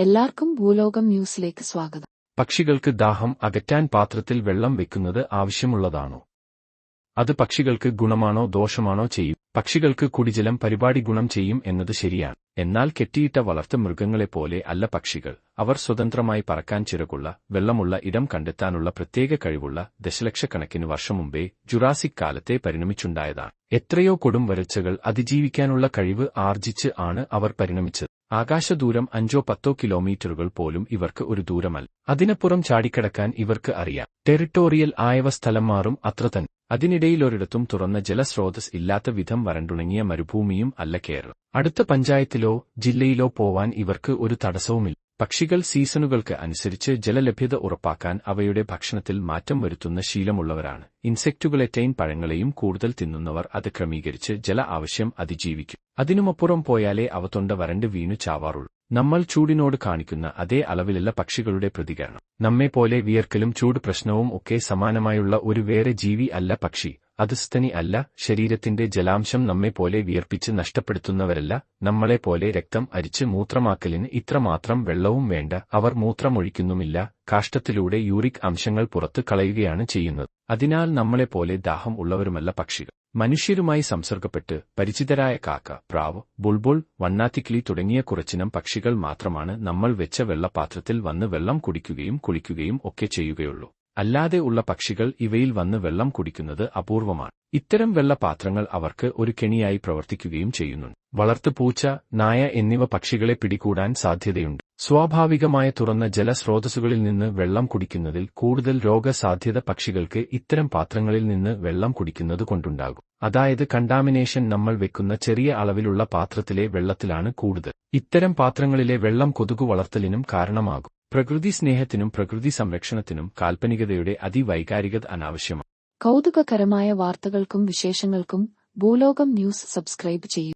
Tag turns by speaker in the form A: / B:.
A: എല്ലാവർക്കും ഭൂലോകം ന്യൂസിലേക്ക് സ്വാഗതം.
B: പക്ഷികൾക്ക് ദാഹം അകറ്റാൻ പാത്രത്തിൽ വെള്ളം വെക്കുന്നത് ആവശ്യമുള്ളതാണോ? അത് പക്ഷികൾക്ക് ഗുണമാണോ ദോഷമാണോ ചെയ്യും? പക്ഷികൾക്ക് കുടിജലം പരിപാടി ഗുണം ചെയ്യും എന്നത് ശരിയാണ്. എന്നാൽ കെട്ടിയിട്ട വളർത്ത മൃഗങ്ങളെപ്പോലെ അല്ല പക്ഷികൾ. അവർ സ്വതന്ത്രമായി പറക്കാൻ ചിറകുള്ള വെള്ളമുള്ള ഇടം കണ്ടെത്താനുള്ള പ്രത്യേക കഴിവുള്ള ദശലക്ഷക്കണക്കിന് വർഷം മുമ്പേ ജുറാസിക് കാലത്തെ പരിണമിച്ചുണ്ടായതാണ്. എത്രയോ കൊടും വരച്ചകൾ അതിജീവിക്കാനുള്ള കഴിവ് ആർജിച്ച് ആണ് അവർ പരിണമിച്ചത്. ആകാശദൂരം അഞ്ചോ പത്തോ കിലോമീറ്ററുകൾ പോലും ഇവർക്ക് ഒരു ദൂരമല്ല. അതിനപ്പുറം ചാടിക്കടക്കാൻ ഇവർക്ക് അറിയാം. ടെറിട്ടോറിയൽ ആയവ സ്ഥലം മാറും അത്ര തന്നെ. അതിനിടയിലൊരിടത്തും തുറന്ന ജലസ്രോതസ് ഇല്ലാത്ത വിധം വരണ്ടുണങ്ങിയ മരുഭൂമിയും അല്ല കേരളം. അടുത്ത പഞ്ചായത്തിലോ ജില്ലയിലോ പോവാൻ ഇവർക്ക് ഒരു തടസ്സവുമില്ല. പക്ഷികൾ സീസണുകൾക്ക് അനുസരിച്ച് ജലലഭ്യത ഉറപ്പാക്കാൻ അവയുടെ ഭക്ഷണത്തിൽ മാറ്റം വരുത്തുന്ന ശീലമുള്ളവരാണ്. ഇൻസെക്റ്റുകളെറ്റൈൻ പഴങ്ങളെയും കൂടുതൽ തിന്നുന്നവർ അത് ക്രമീകരിച്ച് ജല ആവശ്യം അതിജീവിക്കും. അതിനുമപ്പുറം പോയാലേ അവ തൊണ്ട വരണ്ട് വീണു ചാവാറുള്ളൂ. നമ്മൾ ചൂടിനോട് കാണിക്കുന്ന അതേ അളവിലുള്ള പക്ഷികളുടെ പ്രതികരണം. നമ്മെപ്പോലെ വിയർക്കലും ചൂട് പ്രശ്നവും ഒക്കെ സമാനമായുള്ള ഒരു വേറെ ജീവി അല്ല പക്ഷി. അത് സ്തനി അല്ല ശരീരത്തിന്റെ ജലാംശം നമ്മെപ്പോലെ വിയർപ്പിച്ച് നഷ്ടപ്പെടുത്തുന്നവരല്ല നമ്മളെപ്പോലെ രക്തം അരിച്ച് മൂത്രമാക്കലിന് ഇത്രമാത്രം വെള്ളവും വേണ്ട അവർ മൂത്രമൊഴിക്കുന്നുമില്ല കാഷ്ടത്തിലൂടെ യൂറിക് അംശങ്ങൾ പുറത്ത് കളയുകയാണ് ചെയ്യുന്നത്. അതിനാൽ നമ്മളെപ്പോലെ ദാഹം ഉള്ളവരുമല്ല പക്ഷികൾ. മനുഷ്യരുമായി സംസർഗപ്പെട്ട് പരിചിതരായ കാക്ക പ്രാവ് ബുൾബുൾ വണ്ണാത്തിക്കിളി തുടങ്ങിയ കുറച്ചിനം പക്ഷികൾ മാത്രമാണ് നമ്മൾ വെച്ച വെള്ളപാത്രത്തിൽ വന്ന് വെള്ളം കുടിക്കുകയും കുളിക്കുകയും ഒക്കെ ചെയ്യുകയുള്ളൂ. അല്ലാതെ ഉള്ള പക്ഷികൾ ഇവയിൽ വന്ന് വെള്ളം കുടിക്കുന്നത് അപൂർവമാണ്. ഇത്തരം വെള്ളപാത്രങ്ങൾ അവർക്ക് ഒരു കെണിയായി പ്രവർത്തിക്കുകയും ചെയ്യുന്നുണ്ട്. വളർത്തുപൂച്ച നായ എന്നിവ പക്ഷികളെ പിടികൂടാൻ സാധ്യതയുണ്ട്. സ്വാഭാവികമായ തുറന്ന ജലസ്രോതസ്സുകളിൽ നിന്ന് വെള്ളം കുടിക്കുന്നതിൽ കൂടുതൽ രോഗസാധ്യത പക്ഷികൾക്ക് ഇത്തരം പാത്രങ്ങളിൽ നിന്ന് വെള്ളം കുടിക്കുന്നത് കൊണ്ടുണ്ടാകും. അതായത് കണ്ടാമിനേഷൻ നമ്മൾ വെക്കുന്ന ചെറിയ അളവിലുള്ള പാത്രത്തിലെ വെള്ളത്തിലാണ് കൂടുതൽ. ഇത്തരം പാത്രങ്ങളിലെ വെള്ളം കൊതുകു വളർത്തലിനും കാരണമാകും. പ്രകൃതി സ്നേഹത്തിനും പ്രകൃതി സംരക്ഷണത്തിനും കാൽപ്പനികതയുടെ അതിവൈകാരികത അനാവശ്യമാണ്.
A: കൗതുകകരമായ വാർത്തകൾക്കും വിശേഷങ്ങൾക്കും ഭൂലോകം ന്യൂസ് സബ്സ്ക്രൈബ് ചെയ്യൂ.